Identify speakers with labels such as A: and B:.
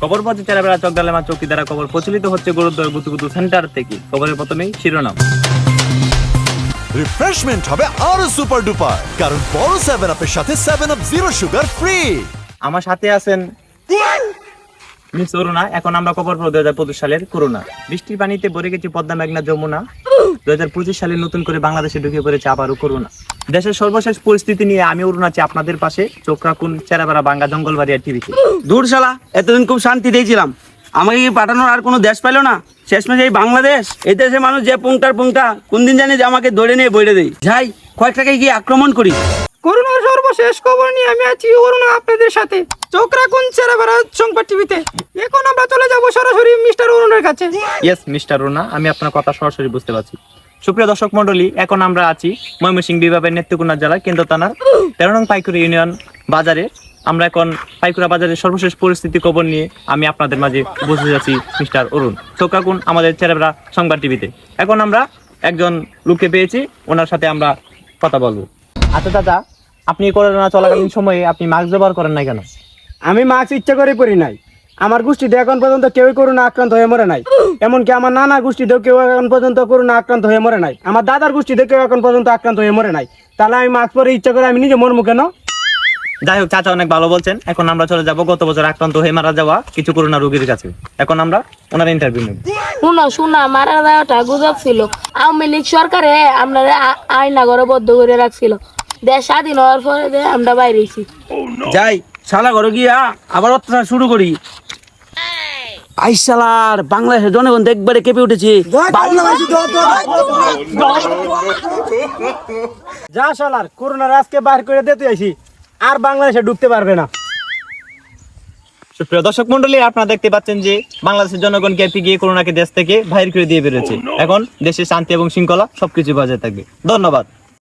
A: খবর পাচ্ছে চেরাবেড়া চকডালেমা চৌকি দ্বারা খবর প্রচলিত হচ্ছে গুরুদ্বার গুতুগুতু সেন্টার থেকে। খবরের প্রথমেই শিরোনাম।
B: রিফ্রেশমেন্ট হবে আরও সুপার ডুপার কারণ বড় সেভেন আপের সাথে seven up zero sugar free
A: আমার সাথে আছেন মিস অরুণা, এখন আমরা খবর পাবো হাজার পঁচিশ সালের করোনা। বৃষ্টির পানিতে ভরে গেছে পদ্মা মেঘনা যমুনা। হাজার পঁচিশ সালে নতুন করে বাংলাদেশে ঢুকে পড়েছে আবারও করোনা। দেশের সর্বশেষ পরিস্থিতি নিয়ে আমি অরুণ আছি আপনাদের পাশে, চোখ রাখুন চেরাবেড়া বাঙ্গা জঙ্গলবাড়ি আর টিভিতে
C: দূর শালা, এতদিন খুব শান্তি দিয়েছিলাম। আমাকে কি পাঠানোর আর কোনো দেশ পাইলো না? শেষমেশ এই বাংলাদেশ, এই দেশে মানুষ যে পুংটার পুংটা কোন দিন জানি যে আমাকে ধরে নিয়ে বইরে দেয়। যাই, কয়েকটাকে গিয়ে আক্রমণ করি।
D: করোনার সর্বশেষ খবর নিয়ে আমি আছি অরুণ আপনাদের সাথে। চোখ রাখুন চেরাবেড়া সংবাদ টিভিতে। এখন আমরা চলে যাব সরাসরি মিস্টার অরুণের কাছে।
A: ইয়েস মিস্টার রুনা আমি আপনার কথা সরাসরি বুঝতে পারছি। সুপ্রিয় দর্শক মন্ডলী এখন আমরা আছি ময়মনসিংহ বিভাগের নেত্রকোনা জেলার কেন্দ্র থানার তেরো নং পাইকুড়া ইউনিয়ন বাজারে। আমরা এখন পাইকুড়া বাজারের সর্বশেষ পরিস্থিতি খবর নিয়ে আমি আপনাদের মাঝে বসে যাচ্ছি মিস্টার অরুণ। চোখ রাখুন আমাদের ছেলেবেলা সংবাদ টিভিতে। এখন আমরা একজন লোককে পেয়েছি, ওনার সাথে আমরা কথা বলব। আচ্ছা দাদা আপনি করোনা চলাকালীন সময়ে আপনি মাস্ক ব্যবহার করেন না কেন?
D: আমি মাস্ক ইচ্ছা করে পরি নাই। আমার গোষ্ঠীতে এখন পর্যন্ত কেউই করোনা আক্রান্ত হয়ে মরে নাই। এমনকি আমার নানা গোষ্ঠীতেও কেউ এখন পর্যন্ত করোনা আক্রান্ত হয়ে মরে নাই। আমার দাদার গোষ্ঠীতে কেউ এখন পর্যন্ত আক্রান্ত হয়ে মরে নাই। তাহলে আমি মাস্ক পরে ইচ্ছা করে আমি নিজে মরমু কেন?
A: যাই হোক চাচা অনেক ভালো বলছেন। এখন আমরা চলে যাব গত বছর আক্রান্ত হয়ে মারা যাওয়া কিছু করোনা রোগীর কাছে। এখন আমরা ওনার ইন্টারভিউ নেব।
E: শুনো শোনা মারা যাওয়াটা গুজব ছিল। আওয়ামী লীগ সরকারে আমরা আয়না ঘরে বদ্ধ করে রাখছিল। দেশ স্বাধীন হওয়ার পরে দে আমরা বাইরেছি
C: যাই শালা ঘরে গিয়া আবার অত্যাচার শুরু করি। আই শালার বাংলাদেশের জনগণ একবারে কেঁপে উঠেছে।
D: যা শালার করোনার আজকে বাইর করে দিতে আইছি আর বাংলাদেশে ঢুকতে পারবে না।
A: সুপ্রিয় দর্শক মন্ডলী আপনারা দেখতে পাচ্ছেন যে বাংলাদেশের জনগণ ক্যাপি গিয়ে করোনাকে দেশ থেকে বাইর করে দিয়ে বেরোচ্ছে এখন দেশে শান্তি এবং শৃঙ্খলা সবকিছু বজায় থাকবে। ধন্যবাদ।